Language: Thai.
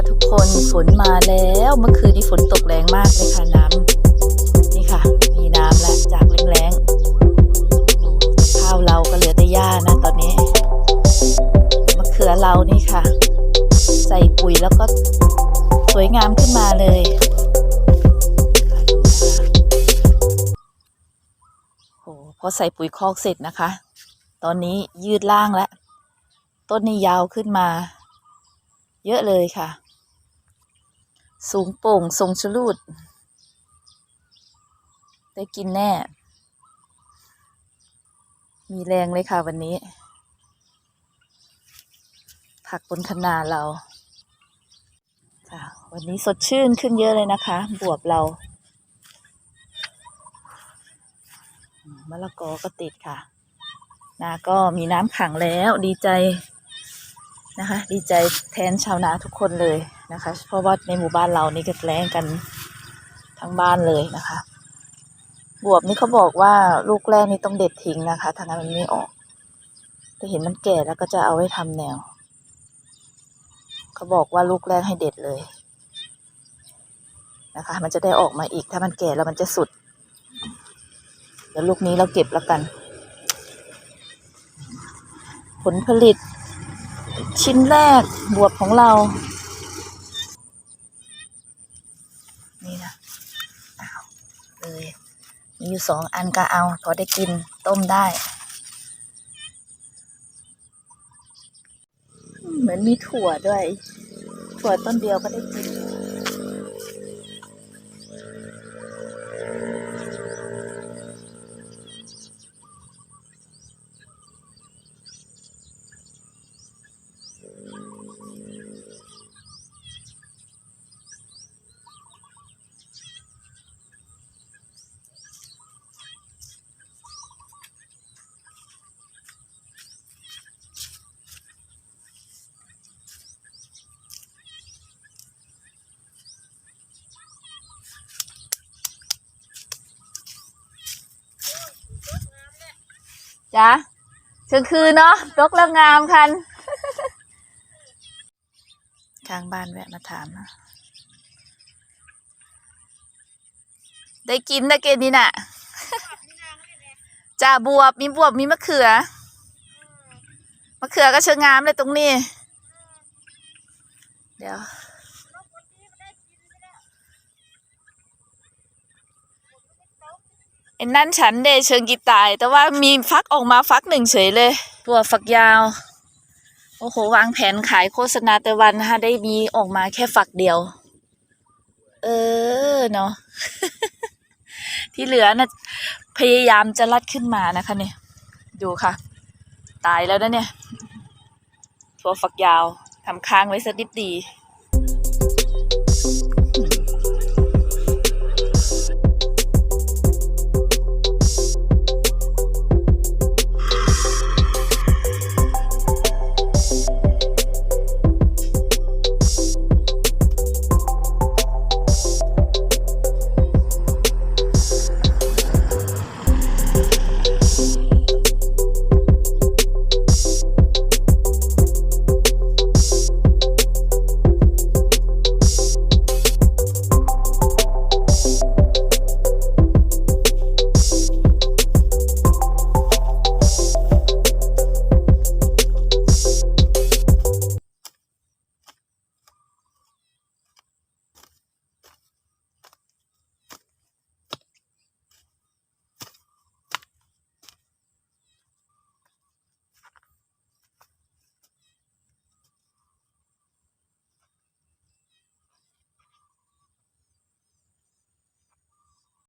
ค่ะทุกคนฝนมาแล้วเมื่อคืนนี้ฝนตกแรงมากเลยค่ะน้ำนี่ค่ะ มีน้ำแล้วจากแรงๆข้าวเราก็เหลือแต่หญ้านะตอนนี้มะเขือเรานี่ค่ะ ใส่ปุ๋ยแล้วก็สวยงามขึ้นมาเลยโอ้พอใส่ปุ๋ยคอกเสร็จนะคะ ตอนนี้ยืดล่างแล้ว ต้นนี้ยาวขึ้นมา เยอะเลยค่ะ สูงโป่งทรงชลูด ได้กินแน่ มีแรงเลยค่ะวันนี้ ผักบนคะนาเราค่ะวันนี้สดชื่นขึ้นเยอะเลยนะคะ บวบเรามมะละกอก็ติดค่ะ นาก็มีน้ำขังแล้วดีใจ นะคะ ดีใจแทนชาวนาทุกคนเลยนะคะ เพราะว่าในหมู่บ้านเรานี่ก็แล้งกันทั้งบ้านเลยนะคะ บวบนี่เขาบอกว่าลูกแรกนี่ต้องเด็ดทิ้งนะคะถ้างั้นมันไม่ออก แต่เห็นมันแก่แล้วก็จะเอาไว้ทำแนว เขาบอกว่าลูกแรกให้เด็ดเลยนะคะ มันจะได้ออกมาอีกถ้ามันแก่แล้วมันจะสุด เดี๋ยวลูกนี้เราเก็บแล้วกัน ผลผลิต ชิ้นแรกบวบของเรา นี่นะเอาเลยมีอยู่สองอันก็เอา พอได้กินต้มได้ เหมือนมีถั่วด้วย ถั่วต้นเดียวก็ได้กิน จ้ะเชิงคืนเนาะรกแล้วงามคันข้างบ้านแวะมาถามนะได้กินได้เกณฑ์นี่น่ะจ้าบวบมีบวบมีมะเขือมะเขือก็เชิงงามเลยตรงนี้ เดี๋ยว ไอ้นั่นฉันเดเชิงกีตาย แต่ว่ามีฟักออกมาฟักหนึ่งเฉยเลยตัวฝักยาว โอ้โห วางแผนขายโฆษณาแต่วันนะคะได้มีออกมาแค่ฝักเดียว เออเนาะที่เหลือนะ่ะพยายามจะรัดขึ้นมานะคะเนี่ย ดูค่ะ ตายแล้วนะเนี่ย ตัวฝักยาวทำค้างไว้สักนิดดี